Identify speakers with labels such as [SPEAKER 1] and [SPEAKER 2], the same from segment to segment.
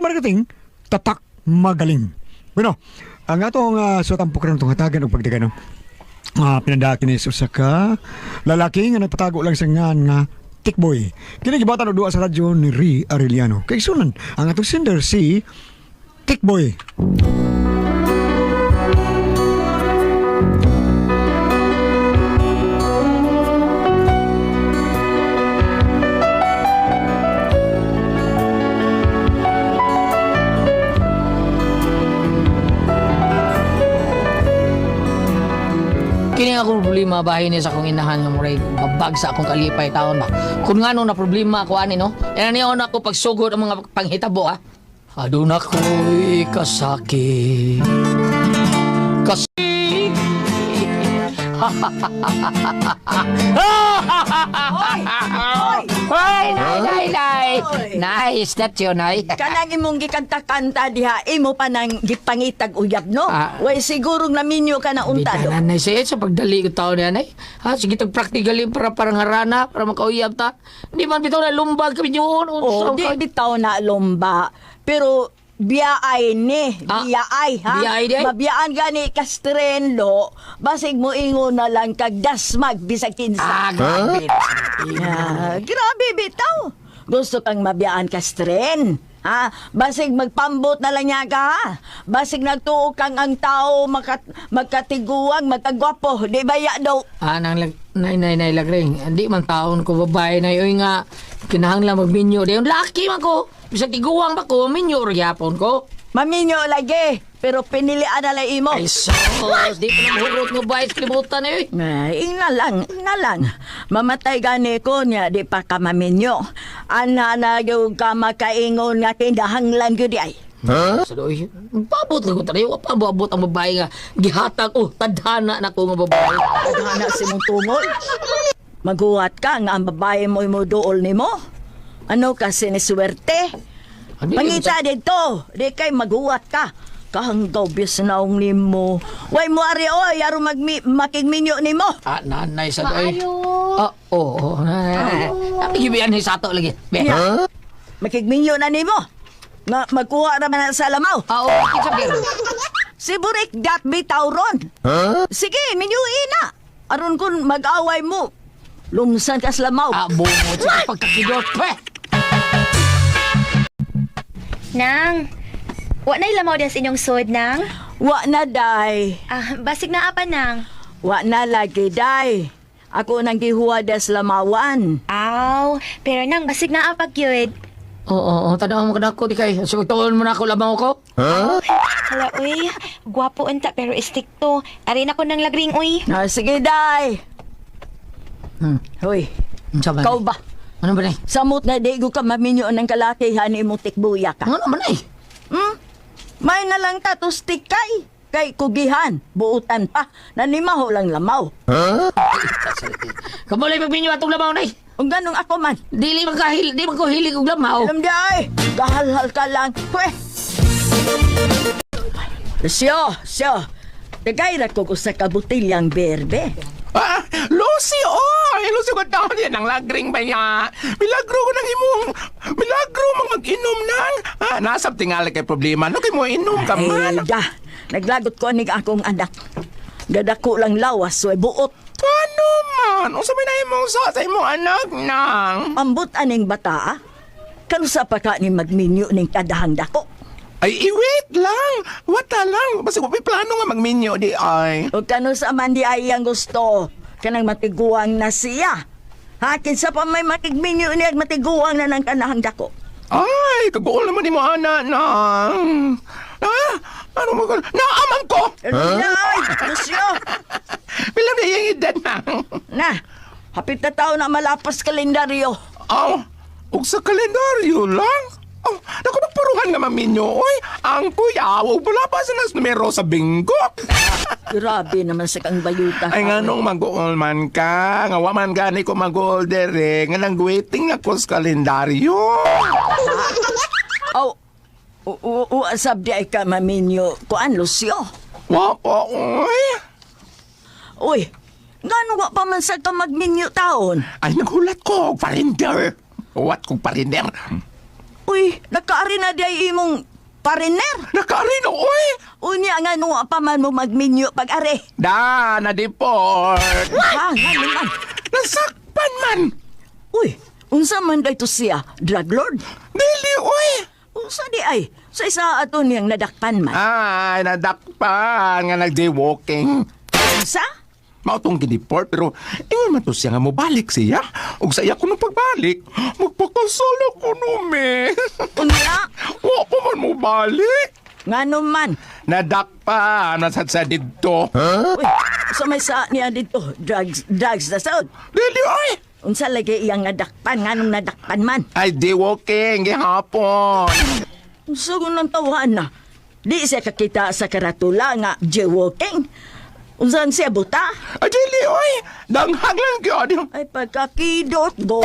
[SPEAKER 1] Trade marketing, tatak magaling. Bueno, ang atong uh, sutang pukran itong hatagan o pagdagan uh, pinadaki ni usa ka lalaki nga nagpatago lang sa ngan nga Tikboy. Kini gibatan og duwa sa radyo ni Ri Arellano. Kay ang atong sender si Tikboy.
[SPEAKER 2] Kini akong problema bahay ni sa akong inahan nga muray babag sa akong kalipay taon ba. Kung nga nung na problema ako ani no. Yan ni ako pagsugod ang mga panghitabo ha. Adun ako'y kasakit. Kas Hoy, nay, nay, nay. Nice, that's you, nay.
[SPEAKER 3] Kanang imong gikanta-kanta diha, imo pa nang gipangitag uyab, no?
[SPEAKER 2] Ah.
[SPEAKER 3] Way sigurong naminyo ka na unta, do.
[SPEAKER 2] Bitanan na siya sa pagdali ko taon yan ay. Ha, sige tag practically para parang harana, para makauyab ta. Hindi man bitaw na lumbag kami yun.
[SPEAKER 3] Oh, di bitaw na lomba. Pero biyaay ni,
[SPEAKER 2] Ah,
[SPEAKER 3] biyaay ha.
[SPEAKER 2] biyaay di ay?
[SPEAKER 3] Mabiyaan gani kastrenlo, basig mo ingon na lang kag dasmag bisag kinsa.
[SPEAKER 2] Ah, grabe.
[SPEAKER 3] Yeah, grabe bitaw. Gusto kang mabiyaan ka stren. Ha? Basig magpambot na lang niya ka. ha? Basig nagtuo kang ang tao makat, magkatiguang, magkagwapo. Di ba ya daw?
[SPEAKER 2] Ah, nang lag, nay, nay, nay, lagring. Hindi man taon ko babae na yun nga. Kinahanglan magminyo. Di yung laki man ko. Bisag tiguang ba ko, minyo rin yapon ko.
[SPEAKER 3] Maminyo lagi. Pero pinilian na lang imo.
[SPEAKER 2] Ay, sos. Di ko na mahurot nga bayit kalimutan na yun.
[SPEAKER 3] Ay, ina lang, ina lang. Mamatay gani ko niya, di pa ka maminyo. Ana na yung ka makaingon nga kindahanglan ko di ay.
[SPEAKER 2] Sa doy, babot lang ko tayo. Wa pa babot ang babae nga. Gihatag, oh, tadhana na ko nga babae.
[SPEAKER 3] Naghana si mong tungol. Maguhat ka nga ang babae mo mo dool ni mo. Ano kasi ni swerte?
[SPEAKER 2] Ano?
[SPEAKER 3] Mangita dito, di kay maguhat ka. Kahanggaw bis naong ni mo. Way mo ari oy, aron magmi makigminyo ni mo.
[SPEAKER 2] Ah, nanay sa doy. Ah, oo. Oh, Tapi gibian ni sato lagi. Be.
[SPEAKER 3] Nya. Makigminyo na ni mo. Nga magkuha naman na sa lamaw.
[SPEAKER 2] Ah, oo.
[SPEAKER 3] Si Burik dat bitaw ron. Sige, minyuin na. Aron kun mag-away mo. Lumsan ka sa lamaw.
[SPEAKER 2] Ah, bungo sa pagkakidot.
[SPEAKER 4] Nang, wa na ilamaw din sa inyong sod, Nang.
[SPEAKER 3] Wa na day.
[SPEAKER 4] Ah, basig na apa, Nang.
[SPEAKER 3] Wa na lagi day. Ako nang gihuwad sa lamawan.
[SPEAKER 4] Aw, pero Nang, basig na apa, gyud.
[SPEAKER 2] Oo, oo. Tanaw mo ka na ako, di kay. So, tuon mo na ako lamang ko.
[SPEAKER 4] Hala, uy. Gwapo unta, pero istikto. Arin ako ng lagring, uy.
[SPEAKER 3] Ah, sige day.
[SPEAKER 2] Hmm.
[SPEAKER 3] Hoy,
[SPEAKER 2] Unsa ba?
[SPEAKER 3] kau ba?
[SPEAKER 2] Ano ba na?
[SPEAKER 3] Samot na di ko ka maminyo ng kalakihan ni mo tikbuya ka.
[SPEAKER 2] Ano naman ay?
[SPEAKER 3] Hmm? May na lang tatos tikay. Kay kugihan, buutan pa, nanimaho lang lamaw.
[SPEAKER 2] Kamulay pagminyo atong lamaw na
[SPEAKER 3] Kung ganong ako man,
[SPEAKER 2] Dili man kahil, di man ko hilig og lamaw.
[SPEAKER 3] alam di ay, gahalhal ka lang. Pwe! Siyo, siyo, tagay ra ko ko sa kabutilyang berbe.
[SPEAKER 5] Ah, Lucy, oh! Lucy ko taon yan ang lagring ba niya? Milagro ko ng imong... Milagro mang mag-inom nang... Ah, nasab tingali kay problema. Ano kay mo inom ka man?
[SPEAKER 3] Ay, da, naglagot ko ni akong anak. Gadako lang lawas, so buot.
[SPEAKER 5] Ano man? Unsa may na imong sa sa imong anak nang?
[SPEAKER 3] Ambot aning bata, ah. Kanusa pa ka ni magminyo ning kadahang dako.
[SPEAKER 5] Ay, i-wait lang. Wata lang. Basta may plano nga magminyo di ay.
[SPEAKER 3] O kanusa man di ay ang gusto. Kanang matiguang na siya. Hakin sa pa may makigminyo niya matiguang na ng kanahang dako.
[SPEAKER 5] Ay, kagool naman ni mo anak nang. Ah, ano mo ko? Naaman ko!
[SPEAKER 3] Ay, Lucio!
[SPEAKER 5] Bilang na yung edad nang.
[SPEAKER 3] Na, hapit na tao na malapas kalendaryo.
[SPEAKER 5] Oh, ug sa kalendaryo lang. Oh, naku nagpuruhan nga maminyo, oy. Ang kuya, huwag pala pa sa nas numero sa bingo.
[SPEAKER 3] Grabe naman sa kang bayuta.
[SPEAKER 5] Ay nga nung mag-uol man ka, nga waman gani ko mag-uol dere, nga nang waiting ako sa kalendaryo.
[SPEAKER 3] Oh, uasab di ay ka maminyo. Kuan, Lucio?
[SPEAKER 5] Wapa, oy.
[SPEAKER 3] Uy, gano wa pa man sa ka magminyo taon?
[SPEAKER 5] Ay, naghulat ko, parinder. What kong parinder?
[SPEAKER 3] Uy, nakaari na di ay imong pariner.
[SPEAKER 5] Nakaari na, oy!
[SPEAKER 3] Unya nga nung pa man mo magminyo pag-ari.
[SPEAKER 5] Da, na-deport.
[SPEAKER 3] Ha, nga naman.
[SPEAKER 5] Nasakpan man.
[SPEAKER 3] Uy, unsa man day to siya, drug lord?
[SPEAKER 5] Dili, oy!
[SPEAKER 3] Unsa di ay? Sa isa ato niyang nadakpan man.
[SPEAKER 5] Ay, nadakpan nga nag-jaywalking.
[SPEAKER 3] Unsa?
[SPEAKER 5] Mautong gidiport pero ingon man to siya nga mo balik siya. Ug sa iya ko nung pagbalik, magpakasal ako no me.
[SPEAKER 3] Unya?
[SPEAKER 5] Wa ko man mo balik.
[SPEAKER 3] Nga naman.
[SPEAKER 5] Nadakpan nasad sa didto.
[SPEAKER 3] Uy, sa may sa niya dito, drugs, drugs na saod.
[SPEAKER 5] Dili oy.
[SPEAKER 3] Unsa lagi iyang nadakpan, nga nung nadakpan man.
[SPEAKER 5] Ay di walking gihapon.
[SPEAKER 3] Unsa ko nang tawaan na? Di siya kakita sa karatula nga jaywalking. Unsan siya buta?
[SPEAKER 5] Ay dili oy. Danghag lang gyud.
[SPEAKER 3] Ay pagkakidot bo.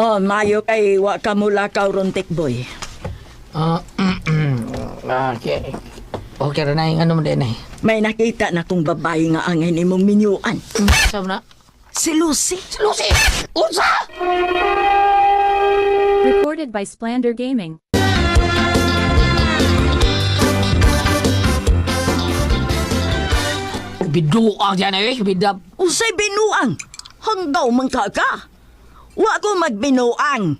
[SPEAKER 3] oh, mayo kay wa ka mula ka rontik boy.
[SPEAKER 2] Ah, okay. Okay rin na yung ano mo din eh.
[SPEAKER 3] May nakita na kong babae nga angin imong minyuan.
[SPEAKER 2] Sabi na,
[SPEAKER 3] Si Lucy.
[SPEAKER 2] si Lucy! Unsa!
[SPEAKER 6] Recorded by Splander Gaming.
[SPEAKER 2] Biduang dyan eh, bidab.
[SPEAKER 3] Usay binuang. Hanggaw man ka ka. Wa ko magbinuang.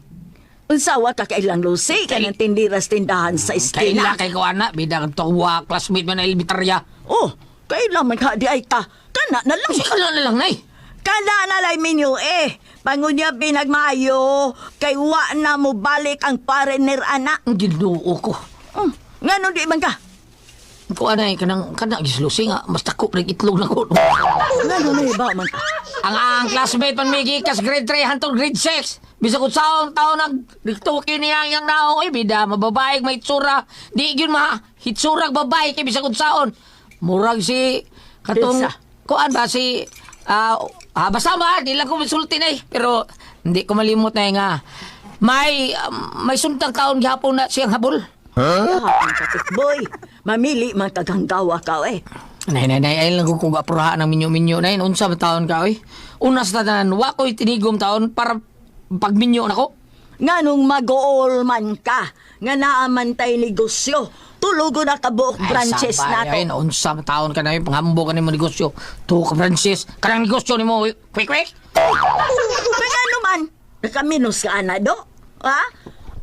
[SPEAKER 3] Unsawa ka kailang Lucy ka ng tindiras tindahan sa
[SPEAKER 2] Kaila
[SPEAKER 3] estina.
[SPEAKER 2] kay ko anak, bidang tuwa, classmate mo na elementarya.
[SPEAKER 3] Oh, kailang man ka di ay ka. Kana na lang.
[SPEAKER 2] Kasi ka na lang na eh.
[SPEAKER 3] Kana na lang minyo eh. Pangunya binagmayo. Kay wa na mo balik ang parener anak.
[SPEAKER 2] Ang ginuo ko.
[SPEAKER 3] Hmm. Ngano di man ka?
[SPEAKER 2] Ko anay kanang kanang gislusi nga mas takop rig itlog na ko.
[SPEAKER 3] Ngano na iba man
[SPEAKER 2] ang ang classmate man migi kas grade 3 hantong grade 6. Bisa ko saong taon nag riktuki niya yang naong ay bida mababae may itsura. Di gyud ma hitsurag babae kay bisa ko saon. Murag si katong kuan ba si ah ah, basta ba di lang ko misulti na eh. Pero hindi ko malimot na eh nga may um, may suntang taon gihapon na siyang habol.
[SPEAKER 3] Huh? boy. Mamili man kaganggawa ka eh.
[SPEAKER 2] Nay, nay, nay, ay lang kung apurahan ng minyo-minyo na yun. Unsa ba taon ka, oy? Unas na tanan, wa ko'y tinigom taon para pagminyo na ko.
[SPEAKER 3] Nganong mag-ool man ka. Nga naamantay negosyo. Tulogo na kabuok branches na to.
[SPEAKER 2] Ay, unsa ba taon ka na yun, panghambo ka ni mo negosyo. Tuho ka, Francis. Kanang negosyo ni mo, quick, quick.
[SPEAKER 3] Kaya ano man, nakaminos ka na do. Ha?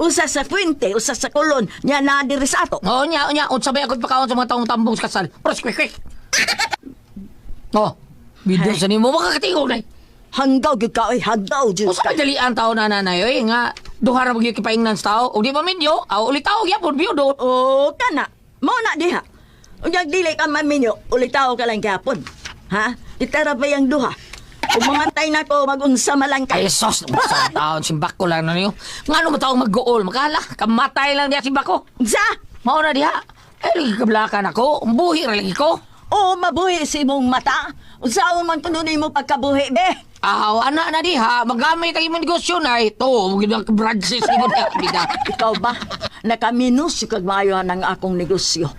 [SPEAKER 3] Usa sa puente, usa sa kulon, nya na diri sa ato.
[SPEAKER 2] Oo, nya, nya, unsa ba ako pagkaon sa mga taong tambong sa kasal. Pros, quick, quick. Oh, video sa ni mo, makakatingog na
[SPEAKER 3] Hanggaw gyud ka oy, hanggaw gyud
[SPEAKER 2] Unsa
[SPEAKER 3] ka.
[SPEAKER 2] ba dalian taon na nanay, oy, nga, duhara mo gyud kipaingnan sa tao. O di ba minyo, aw, ulit tao, gyapon, biyo do.
[SPEAKER 3] Oh, kana. Mo na diha. Unyag dili ka maminyo, ulitaw ka lang gapon. Ha? Itara ba yung duha? Kung mamantay na ko, magunsa malang ka.
[SPEAKER 2] Ay, sos, sa taon, simbak ko lang na niyo. Nga ano ba taong mag-goal? Makala, kamatay lang diya simbak ko.
[SPEAKER 3] Sa?
[SPEAKER 2] Mao na diha. Ay, lagi kablakan ako. Buhi ra lagi ko.
[SPEAKER 3] Oo, mabuhi si mong mata. Unsaon man tununay mo pagkabuhi, be?
[SPEAKER 2] Aw, anak na diha, magamay tayo mo negosyo na ito. Ginang branches ni mo na.
[SPEAKER 3] Ikaw ba? Nakaminos yung kagmayo ng akong negosyo.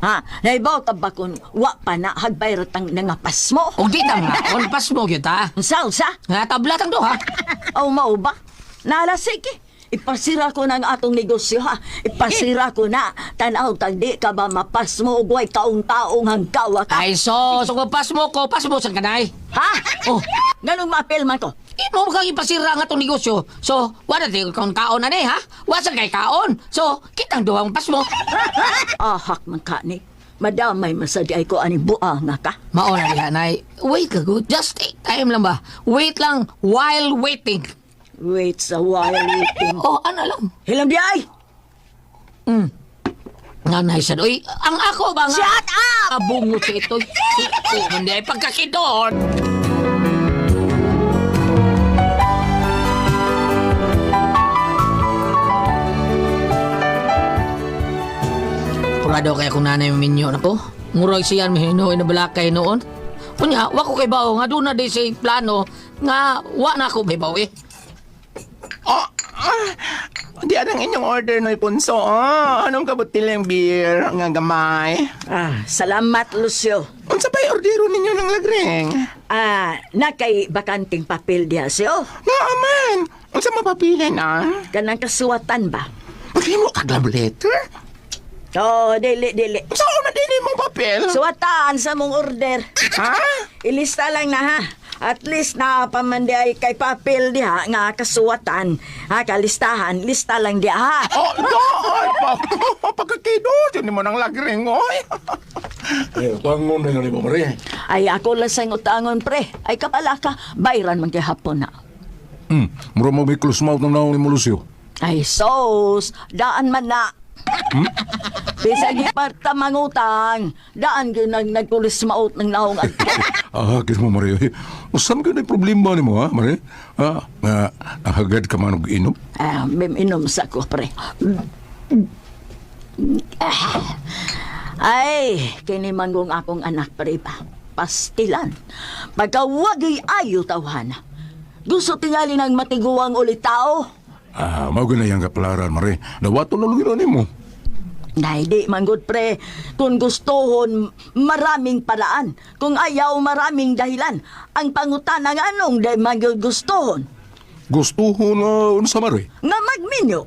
[SPEAKER 3] Ha? Naibaw ka ba kung wa pa na hagbayrat ang nangapas mo?
[SPEAKER 2] O di na nga, on pas mo yun ta.
[SPEAKER 3] Unsa, unsa?
[SPEAKER 2] Nga tablat ang duha.
[SPEAKER 3] O mao ba? Nala, sige. Ipasira ko ng atong negosyo ha. Ipasira ko na. Tanaw tagdi ka ba mapas mo ugway kaong-taong hanggawa ka.
[SPEAKER 2] Ay, sos, kung pas mo ko, pas mo sa kanay.
[SPEAKER 3] Ha?
[SPEAKER 2] Oh.
[SPEAKER 3] Ganong mapil man ko.
[SPEAKER 2] Di mo kang ipasira nga itong negosyo. So, wala tayo kung kaon na ni, ha? Wasan kay kaon. So, kitang duha ang pas mo.
[SPEAKER 3] Ahak man ka ni. Madamay masadi ko ani bua nga ka.
[SPEAKER 2] Mauna diha, nay. Wait ka, good. Just take time lang ba? Wait lang while waiting.
[SPEAKER 3] Wait sa while waiting.
[SPEAKER 2] Oh, ano lang.
[SPEAKER 3] Hilam di ay!
[SPEAKER 2] Nga naisan. Uy, ang ako ba nga?
[SPEAKER 3] Shut up!
[SPEAKER 2] Abungot sa ito. Hindi ay pagkakidor. Purado kaya kung nanay minyo na po. Murag siyan mihinuoy na balakay noon. Kunya, wa ko kay bao nga doon na di sa plano nga wa na ako may bao eh.
[SPEAKER 5] Oh, ah, di anang inyong order no punso. Oh, anong kabutil yung beer nga gamay?
[SPEAKER 3] Ah, salamat, Lucio.
[SPEAKER 5] Unsa yung ordero ninyo ng lagring?
[SPEAKER 3] Ah, nakay bakanting papel diha siyo.
[SPEAKER 5] Naaman! Ang sa mapapili na?
[SPEAKER 3] Kanang kasuwatan ba?
[SPEAKER 5] Maghimo ka love letter?
[SPEAKER 3] Oo, dili, dili.
[SPEAKER 5] Saan na din mong papel?
[SPEAKER 3] Suwatan sa mong order.
[SPEAKER 5] ha?
[SPEAKER 3] Ilista lang na ha. At least na pamandi ay kay papel diha nga kasuwatan. Ha, kalistahan. Lista lang diha ha.
[SPEAKER 5] Oh, doon! Pagkakido, yun mo ng lagring, oy.
[SPEAKER 7] Eh, bangon na ni Mamari.
[SPEAKER 3] Ay ako lang sa utangon pre. Ay kapala ka, bayran man kay hapon na.
[SPEAKER 7] Hmm, mura mo may close mouth ng naong ni Molusio.
[SPEAKER 3] Ay sos, daan man na. Bisag iparta mangutang, daan gyud nag nagkulis maot ng naong.
[SPEAKER 7] Ah, kis mo, Mari. Usam na yung problema ni mo, ha, Mari? Ha? Nga, ahagad ka man og inom?
[SPEAKER 3] Ah, bim inom sa ko pre. Ah. Ay, kini akong anak pre pa. Pastilan. Pagkawagi ayo tawhana. Gusto tingali ng matiguang ulit tao.
[SPEAKER 7] Ah, mao na yung kapalaran, Mari. Nawato na lugi ni mo.
[SPEAKER 3] Nay, di manggod pre. Kung gustohon, maraming paraan. Kung ayaw, maraming dahilan. Ang pangutana nga anong di manggod gustohon.
[SPEAKER 7] Gusto ko na unsa, Mari?
[SPEAKER 3] Nga magminyo.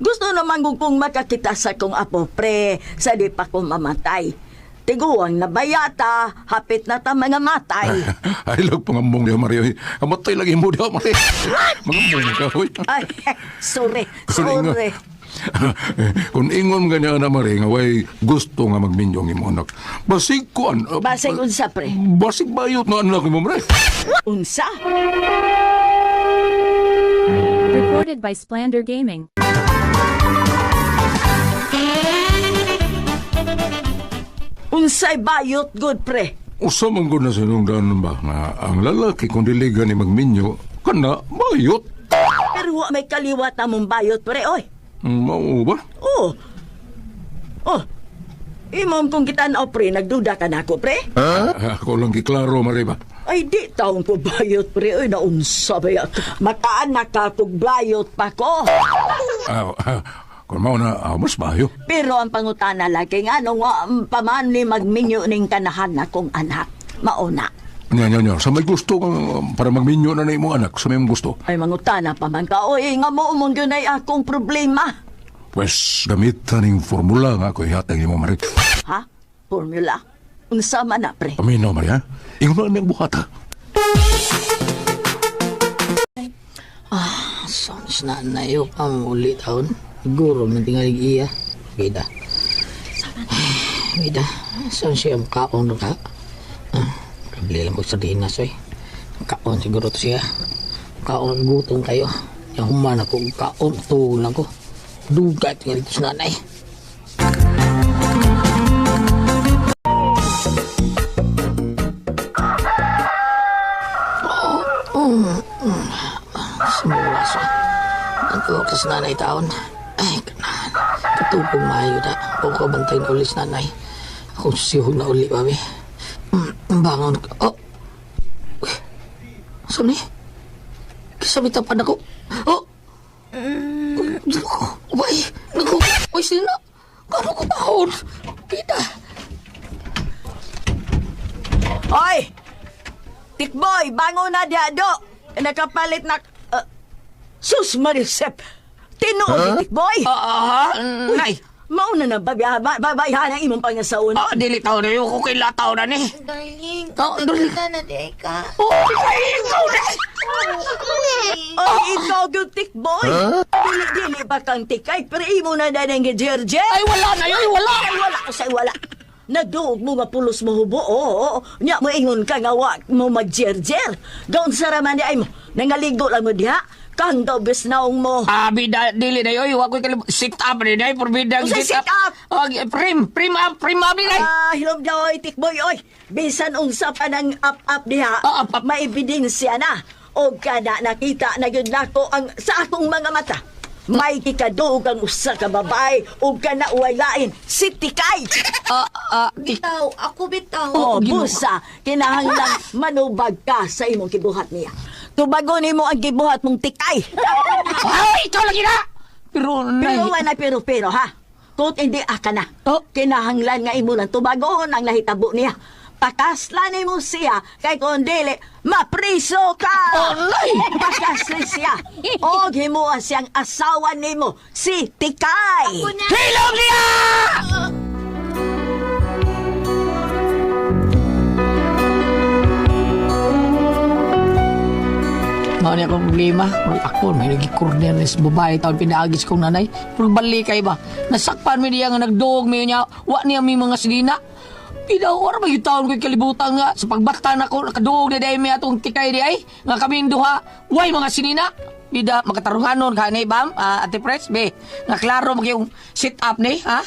[SPEAKER 3] Gusto naman ko kung makakita sa kong apo pre sa di pa ko mamatay. Tiguang na bayata, hapit na ta mga matay.
[SPEAKER 7] Ay, lag pangambong niya, Mari. Ay, Amatay lagi mo diya, Mari. Mangambong ka, hoy.
[SPEAKER 3] Ay, sorry,
[SPEAKER 7] ingon-
[SPEAKER 3] sorry.
[SPEAKER 7] Kung ingon ganyan na, Mari, nga way gusto nga magminyong imo anak. Basig ko, an...
[SPEAKER 3] Basig unsa pre?
[SPEAKER 7] Basig bayot na anak ni mo, Mari.
[SPEAKER 3] Unsa?
[SPEAKER 6] Recorded by Splander Gaming.
[SPEAKER 3] Unsay bayot good pre?
[SPEAKER 7] Usa man gud na sinungdan ba nga ang lalaki kung diligan ni magminyo kana bayot.
[SPEAKER 3] Pero wa may kaliwat na mong bayot pre, oy.
[SPEAKER 7] Mao ba?
[SPEAKER 3] Oh. Oh. Imam kung kita na pre, nagduda ka na ako pre?
[SPEAKER 7] Ah, Ako lang giklaro mari ba.
[SPEAKER 3] Ay, di taong ko bayot, pre. Ay, naunsa ba? Makaanak ka kung bayot pa ko.
[SPEAKER 7] Ah, ah, kung mao na ah, mas bayo.
[SPEAKER 3] Pero ang pangutana lagi nga, nung um, paman ni magminyo ning kanahan na kong anak. Mauna.
[SPEAKER 7] Nya nya nya, sa may gusto um, para magminyo na na imo anak, sa may gusto.
[SPEAKER 3] Ay, mangutana pa man ka. Oy, nga mo umong yun ay akong problema.
[SPEAKER 7] Pues gamitan ning formula nga ako ihatag nimo mari.
[SPEAKER 3] Ha? Formula? Unsa man na, pre?
[SPEAKER 7] Paminaw mari ha. Ingon na ning buhata.
[SPEAKER 2] Sons na nayo pa muli taon. Siguro man tingalig iya. Gida. Gida. Saan siya makaon na ka? Kabili lang ko sa dinas oy. Kaon siguro to siya. Kaon gutom kayo. Yung human ako kaon to lang ko. Dugat nga dito sa nanay. Sumulaso. Ang tuwag sa nanay taon. Ay, kanahan. Katupong maayo na. Kung ko bantay na ulit sa nanay. Ako sihog na uli, babi. Mm, bangon ka. Oh. Saan ni? Kasabitan pa na ko. Oh. Naku. Uy. Naku. Uy, sila. Kano ko baon? Pita.
[SPEAKER 3] Oy! Tikboy, bango na diya, do! Nakapalit na... Uh, sus, Marisep! Tinuod ni Tikboy!
[SPEAKER 2] Ah, nay.
[SPEAKER 3] Mauna na babaya, ba- babayhan ang imong pangasaon.
[SPEAKER 2] Ah, dili taon na yun. Kung kaila taon na ni.
[SPEAKER 4] Darling,
[SPEAKER 2] Oh, dali.
[SPEAKER 4] ka na, di ka.
[SPEAKER 2] Oh, ay, ikaw na.
[SPEAKER 3] Ay, ikaw yung tikboy! Dili-dili ba kang tikay? Pero imo na na ng gerje?
[SPEAKER 2] Ay, wala na yun. Wala.
[SPEAKER 3] Ay, wala ko sa'yo, wala. Nagduog mo nga pulos mo hubo, oo. Nya mo ingon ka nga wa mo magjerjer. Gaon sa raman di ay mo. Nangaligo lang mo diha. Kang daw besnaong mo.
[SPEAKER 2] Ah, bida, dili na yun. Huwag ko kalib... Sit up rin ay. Forbidang
[SPEAKER 3] Unsay sit up?
[SPEAKER 2] Oh, prim, prim up, prim up din ay.
[SPEAKER 3] Ah, hilom daw ay tikboy, oy. Bisan unsa pa ng up-up diha.
[SPEAKER 2] Ah, up-up.
[SPEAKER 3] Maibidensya na. O kada nakita na yun nako ang sa akong mga mata. May kikadug ang usa ka babay o ka na uwalain si Tikay.
[SPEAKER 2] Ah, ah.
[SPEAKER 4] Bitaw, ako bitaw.
[SPEAKER 3] Oh,
[SPEAKER 2] Ginoo.
[SPEAKER 3] busa, kinahanglan manubag ka sa imong kibuhat niya. Tubago nimo ang kibuhat mong tikay.
[SPEAKER 2] Ay, ikaw lagi na! Pero, nay...
[SPEAKER 3] Pero wala pero pero ha. Kung hindi aka na.
[SPEAKER 2] Oh.
[SPEAKER 3] Kinahanglan nga imo lang tubagon ang nahitabo niya. Pakaslan mo siya kay kung dili mapriso ka.
[SPEAKER 2] Alay!
[SPEAKER 3] Pakaslan siya. O himuha siyang asawa nimo si Tikay.
[SPEAKER 2] Hilom niya! Mao ni akong problema. Kung ako, may lagi corner ni sa babae taon pinaagis kong nanay. Pero balikay ba? Nasakpan mi niya nga nagduog mi niya. Wa niya mi mga silina. Pinawar ba yung taon ko'y kalibutan nga sa pagbata na ko nakaduog na dahil may atong tikay di ay nga kaming duha. Way mga sinina. Bida makatarunganon ka ni bam ah, ate pres be. Nga klaro mag yung sit up ni ha.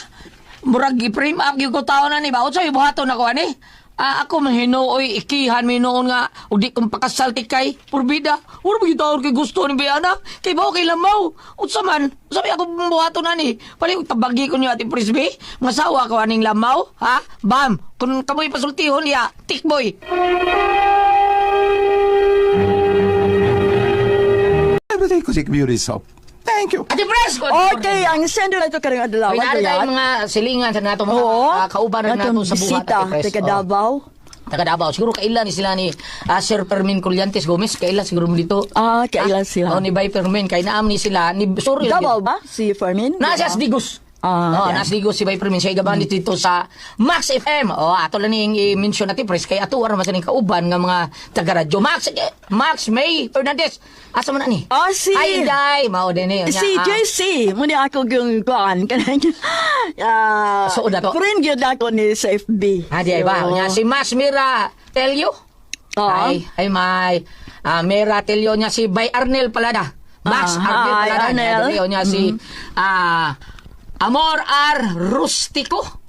[SPEAKER 2] Murag i-frame up yung ko na ni ba. Unsa yung buhaton ako ani? Ah, ako man hinuoy ikihan mi noon nga ug di kong pakasal ti kay purbida. Uro mo gitaon kay gusto ni Biana. Kay bao kay lamaw. Unsa man? Sabi ako buhato na ni. Pali tabagi ko niyo ati Prisbe. Masawa ko aning lamaw, ha? Bam. Kung kamoy pasultihon ya, tikboy.
[SPEAKER 5] Everything ko si beauty soap. Thank you.
[SPEAKER 2] Ati Pres ko.
[SPEAKER 3] Okay, ang sendo na ito karang adlaw.
[SPEAKER 2] Ay, naari tayo mga silingan sa nato mga
[SPEAKER 3] Oo.
[SPEAKER 2] ah, kauban na nato sa buhat.
[SPEAKER 3] bisita,
[SPEAKER 2] Ate Pres.
[SPEAKER 3] taga
[SPEAKER 2] Oo.
[SPEAKER 3] Davao.
[SPEAKER 2] Taga Davao. Siguro kailan ni sila ni ah, Sir Fermin Colliantes Gomez. Kailan siguro mo dito.
[SPEAKER 3] Ah, kailan sila?
[SPEAKER 2] Oh, ni Bay Fermin. Kay naam ni sila. Ni, sorry.
[SPEAKER 3] Davao ba? Si Fermin?
[SPEAKER 2] Nasa Asdigos.
[SPEAKER 3] Ah,
[SPEAKER 2] oh, Asdigos si Bay Fermin. Siya gabanit dito sa Max FM. Oh, ato lang ning i-mention natin press kay ato ara man sa ning kauban nga mga taga radyo. Max eh, Max May Fernandez. Asa man na ni?
[SPEAKER 3] Ah, si...
[SPEAKER 2] Ay, day. Mao din ni.
[SPEAKER 3] Si JC, muna ako yung kuan kanang ah
[SPEAKER 2] So, na to?
[SPEAKER 3] friend yun ako ni sa FB.
[SPEAKER 2] Ah, di ay ba? Nya si Max Mira Telio.
[SPEAKER 3] Oo.
[SPEAKER 2] Ay, ay may ah, Mira Telio niya si Bay Arnel Palada. Max
[SPEAKER 3] Ah,
[SPEAKER 2] Arnel
[SPEAKER 3] hi,
[SPEAKER 2] Palada.
[SPEAKER 3] Arnel. Mm-hmm.
[SPEAKER 2] Niya, niya si ah, Amor R. Rustico.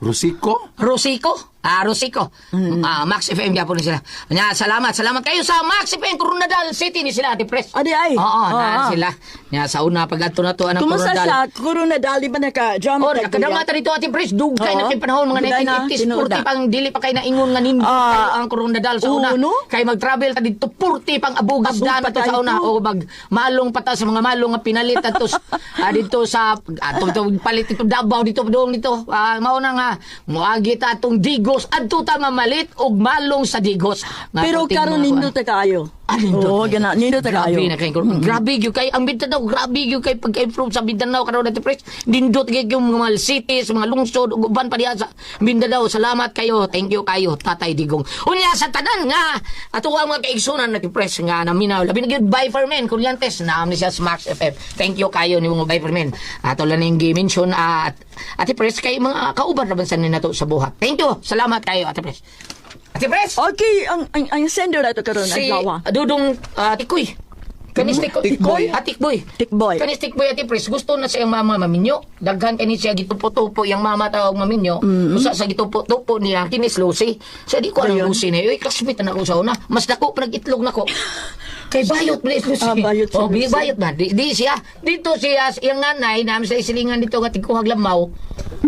[SPEAKER 7] Rosico?
[SPEAKER 2] Rosico. Ah, Rosico.
[SPEAKER 3] Mm-hmm.
[SPEAKER 2] Ah, Max FM ni sila. Nya, salamat. Salamat kayo sa Max FM Coronadal City ni sila, Ate Pres.
[SPEAKER 3] Adi ay.
[SPEAKER 2] Oo, na
[SPEAKER 3] Ah, ah.
[SPEAKER 2] sila. Nya, sa una pag-ato na to anang
[SPEAKER 3] Kumusta
[SPEAKER 2] Coronadal.
[SPEAKER 3] sa Corona dali ba naka-drama
[SPEAKER 2] Or, kadama ta dito ati Pres, dugkay na kay panahon mga
[SPEAKER 3] Dugay na,
[SPEAKER 2] 1980s,
[SPEAKER 3] tinuod
[SPEAKER 2] 40
[SPEAKER 3] na.
[SPEAKER 2] pang dili pa kay naingon nga nindot
[SPEAKER 3] Ah,
[SPEAKER 2] ang Corondadal sa una. Kay mag-travel ta dito 40 pang abugas
[SPEAKER 3] pa
[SPEAKER 2] to sa una o mag malong pata sa mga malong nga pinalit ato ah, dito sa ato to palit dito Davao dito doon dito. Ah, mao na nga moagi ta atong Digos adto ta mamalit og malong sa Digos. Nga
[SPEAKER 3] Pero karon
[SPEAKER 2] mga
[SPEAKER 3] nindo
[SPEAKER 2] kuan.
[SPEAKER 3] ta kayo.
[SPEAKER 2] Ah, nindot
[SPEAKER 3] Oo, gana nindo ta kayo.
[SPEAKER 2] Grabe na kayo. Grabe gyud kay ang Mindanao, grabe gyud kay pagka-improve sa Mindanao karon dati pres. Nindot gyud yung mga cities, mga lungsod ug uban pa diha sa Mindanao. Salamat kayo. Thank you kayo, Tatay Digong. Unya sa tanan nga ato ang mga kaigsunan natin pres nga naminaw. Labi na gyud by Fermen, Corrientes na ni siya sa Max FM. Thank you kayo ni mga by Fermen. Ato lang ning gi-mention at Ate Pres kay mga kauban ra bansa ni nato sa buhat. Thank you. Salamat kayo, Ate Pres. Ate Pres.
[SPEAKER 3] Okay, ang ang, ang sendo na to karon
[SPEAKER 2] Si
[SPEAKER 3] adlaw.
[SPEAKER 2] Dudong uh, Tikoy. Kanis Tikoy.
[SPEAKER 3] Tikboy?
[SPEAKER 2] Ah, Tikboy.
[SPEAKER 3] Tikboy.
[SPEAKER 2] Kanis Tikboy ati pres. Gusto na sa iyang mama maminyo. Daghan kani siya gitupo-tupo yung mama tawag maminyo. Usa sa gitupo-tupo niya kinis Lucy. Sa di ko alam. Lucy na yun. Classmate na ako sa una. Mas dako pa nag-itlog na ko. Kay bayot ba Lucy?
[SPEAKER 3] Ah, bayot si
[SPEAKER 2] oh, bi-
[SPEAKER 3] Lucy.
[SPEAKER 2] bayot ba? Di, di siya. Dito siya, iyang nanay, namin sa isilingan dito nga tiguhag lamaw.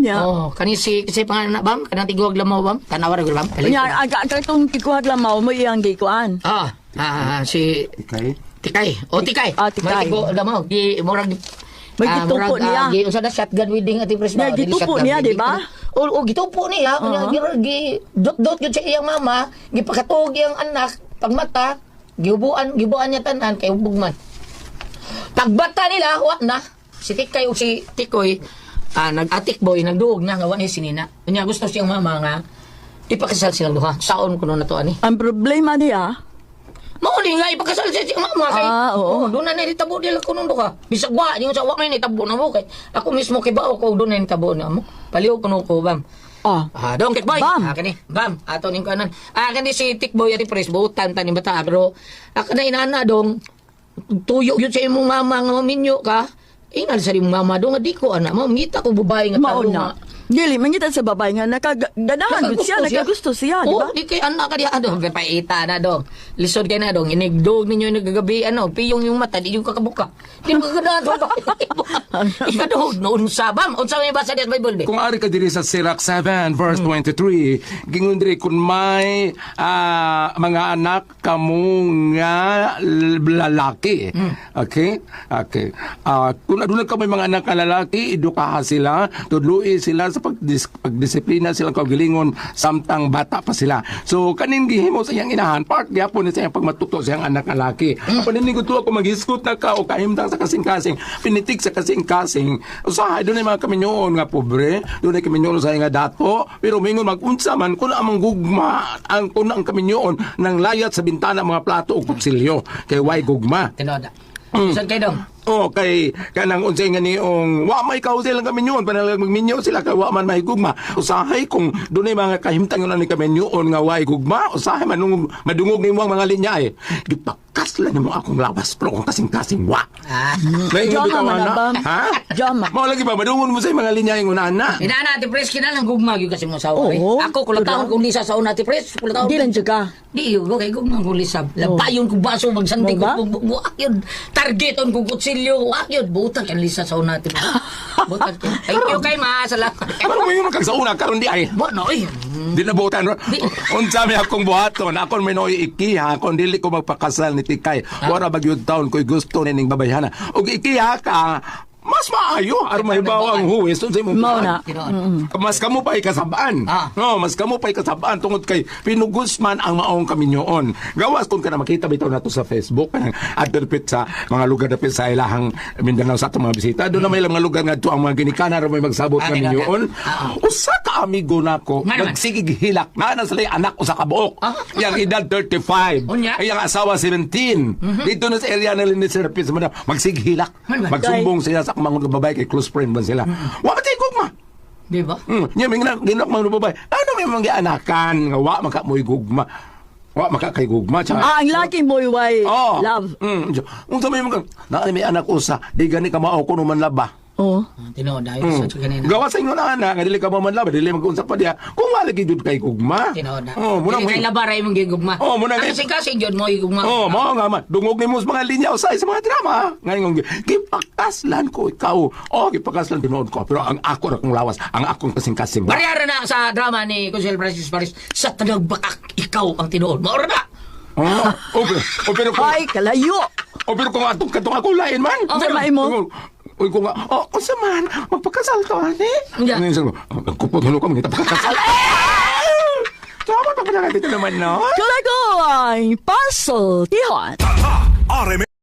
[SPEAKER 3] Yeah.
[SPEAKER 2] Oh, kani si, kasi pangalan na bam? Kanang tiguhag lamaw bam? Tanawar ko bam?
[SPEAKER 3] Nya
[SPEAKER 2] na.
[SPEAKER 3] aga aga tong tikuhat lang mao mo iyang gikuan.
[SPEAKER 2] Ah, ah, si
[SPEAKER 7] Okay.
[SPEAKER 2] Tikay. O Tikay.
[SPEAKER 3] Ah, Tikay.
[SPEAKER 2] Alam mo, di murag
[SPEAKER 3] May
[SPEAKER 2] ah,
[SPEAKER 3] gitupo
[SPEAKER 2] murag,
[SPEAKER 3] niya.
[SPEAKER 2] ah, gi unsa na shotgun wedding ati pres
[SPEAKER 3] May gitupo niya, di ba?
[SPEAKER 2] O o gitupo niya, uh gi gi dot dot gyud sa iyang mama, gipakatog iyang anak pagmata, giubuan gibuan niya tanan kay ubog man. Pagbata nila, wa na. Si Tikay o si Tikoy, ah, nag-atik boy, nagduog na nga wa ni sinina. Kanya gusto siyang mama nga ipakasal silang duha. Saon ko na to ani.
[SPEAKER 3] Ang problema niya,
[SPEAKER 2] Mauli nga ipakasal siya siya mama kay.
[SPEAKER 3] Ah, oo.
[SPEAKER 2] doon na nitabo nila ko nung ka. Bisag wa, di mo sa wa may nitabo na mo kay. Ako mismo kay bao ko doon na nitabo na mo. Paliw ko nung ko bam.
[SPEAKER 3] ah,
[SPEAKER 2] Ah, dong kit boy.
[SPEAKER 3] Bam.
[SPEAKER 2] Ah, kani. Bam. Ato ning kanan. Ah, kani si Tikboy ati pres buutan tani bata pero ako na inana dong tuyo yun sa imong mama nga maminyo ka. Inal sa imong mama dong nga di ko ana. Mamita ko babae nga nga.
[SPEAKER 3] mauna. Dili mangita sa babae nga nakaganahan gud siya, nakagusto siya, di ba?
[SPEAKER 2] Oo, di kay anak ka diha ano, paita na dong. Lisod kay na dong, inigdog ninyo nagagabi ano, piyong yung mata di yung kakabuka. Di mo kagana to. Ikadog noon sa bam, unsa may basa sa Bible be?
[SPEAKER 5] Kung ari ka diri sa Sirach 7 verse 23, gingon diri kun may ah, mga anak kamo nga l- lalaki. Okay? Okay. Ah, kung aduna ka may mga anak nga lalaki, edukaha sila, tudloi sila sa pagdis, pagdisiplina silang kaugalingon samtang bata pa sila. So kanin gihimo sa iyang inahan part gyapon sa iyang pagmatuto sa iyang anak nga laki. Mm. Paninigod to ako maghiskot na ka o kahimtang sa kasing-kasing, pinitik sa kasing-kasing. Usahay doon ay mga kaminyoon nga pobre, doon ay kaminyoon sa nga dato, pero mingon magunsa man kun amang gugma ang kun ang kaminyoon nang layat sa bintana mga plato ug kutsilyo kay way gugma.
[SPEAKER 2] Tinoda.
[SPEAKER 5] Mm.
[SPEAKER 2] Saan kayo dong?
[SPEAKER 5] Oh, kay kanang unsay nga niong wa may kausil lang kami yun panalag magminyo sila kay wa man may gugma. Usahay kung dunay mga kahimtang nga ni kami yun nga way gugma, usahay man nung madungog ang mga linya eh. Gipakas lang nimo akong lawas pero kung kasing-kasing wa.
[SPEAKER 2] Ah.
[SPEAKER 5] Naingon bitaw
[SPEAKER 3] ba?
[SPEAKER 5] Ha?
[SPEAKER 3] Jama.
[SPEAKER 5] Mao lagi ba madungog mo sa mga linya yung unana.
[SPEAKER 2] Inana, ti Pres, kinalang gugma yun kasi mo sa
[SPEAKER 3] Oo.
[SPEAKER 2] okay. Ako, kulatahon kong lisa sa una, ti Pres. Kulatahon.
[SPEAKER 3] Di lang juga.
[SPEAKER 2] Di yun, okay, gugma kong lisa. Labayon kong baso, magsanting
[SPEAKER 3] Mo ba?
[SPEAKER 2] ko, buwak yun. Target on kong kutsilyo, buwak yun. Butang kan lisa sa una, ti Pres. Butang. Thank you kay ma, salamat.
[SPEAKER 5] Pero mo yung sa una karon di ay.
[SPEAKER 2] Bo, no, eh.
[SPEAKER 5] Di na buutan.
[SPEAKER 2] Di.
[SPEAKER 5] Unsa mi akong buhaton, ako may noy ikiha, kung dili ko magpakasal ni Tikay. Wala bagyod taon ko'y gusto nining babayhana. Ug ikiha ka, mas maayo aron mahibaw ang huwes unsay mo.
[SPEAKER 3] Mao na.
[SPEAKER 5] Mas kamo pa'y kasabaan.
[SPEAKER 2] Ah.
[SPEAKER 5] No, mas kamo pa'y kasabaan tungod kay pinugos man ang maong kaminyoon. Gawas kung ka na makita bitaw nato sa Facebook kanang adverpit sa mga lugar dapit sa ilahang Mindanao sa atong mga bisita. Doon na may mga lugar nga ang mga ginikana ra may magsabot
[SPEAKER 2] Ah,
[SPEAKER 5] kaminyoon.
[SPEAKER 2] Ah.
[SPEAKER 5] Usa amigo nako
[SPEAKER 2] Nga naman.
[SPEAKER 5] nagsigig hilak na na sila anak usa ka buok.
[SPEAKER 2] Ah.
[SPEAKER 5] Yang edad 35.
[SPEAKER 2] Unya?
[SPEAKER 5] Ay ang asawa 17. Dito na sa area na linis sa Rapid sa Manila. Magsigig hilak.
[SPEAKER 2] Ano ba?
[SPEAKER 5] Magsumbong sila sa mga babae kay close friend man sila. Wa ba tayo gugma?
[SPEAKER 2] Di ba?
[SPEAKER 5] Hmm, nya may ginak mga babae. Ano may mga anakan nga wa maka mo'y gugma. Wa maka kay gugma. Tsaka,
[SPEAKER 3] Ah, ang laki mo way
[SPEAKER 5] Oh.
[SPEAKER 3] love.
[SPEAKER 5] Mm. Unsa may mga na may anak usa, di gani ka mao kuno man laba.
[SPEAKER 3] Oh.
[SPEAKER 2] Tinood, ayos
[SPEAKER 5] Mm.
[SPEAKER 2] sa kanina.
[SPEAKER 5] Gawa sa inyo na anak, nga dili ka mo man laba, dili mag-unsa pa diha. Kung wala gid kay gugma.
[SPEAKER 2] Tinood.
[SPEAKER 5] Oh, muna mo.
[SPEAKER 2] kay labaray mong gigugma.
[SPEAKER 5] Oh, muna
[SPEAKER 2] Ang
[SPEAKER 5] kay-
[SPEAKER 2] kasing-kasing yun mo gigugma.
[SPEAKER 5] Oh, mao nga man. Dungog ni mo sa mga linya usay sa mga drama. Ngayon gipakaslan ko ikaw. Oh, gipakaslan tinuod ko. Pero ang ako ra kong lawas, ang akong kasing-kasing.
[SPEAKER 2] Bariyara na sa drama ni Consuelo Francis Paris sa tanang bakak ikaw ang tinuod. Maura na!
[SPEAKER 5] Oh, oh, pero, oh, pero kung,
[SPEAKER 3] Ay, kalayo.
[SPEAKER 5] oh, pero kung atong katong ako lain man.
[SPEAKER 2] Oh,
[SPEAKER 3] Sa may mo?
[SPEAKER 5] Uy, kung nga, oh, unsa man, magpakasal ka, ane?
[SPEAKER 2] Yeah.
[SPEAKER 5] Ano yung sabi ko, "Ah, kupot hulo ka, mangita pakakasal. Tama, pagpapalagay dito naman, no?
[SPEAKER 3] Kalago ay puzzle. Tihon.
[SPEAKER 8] Tatak RMN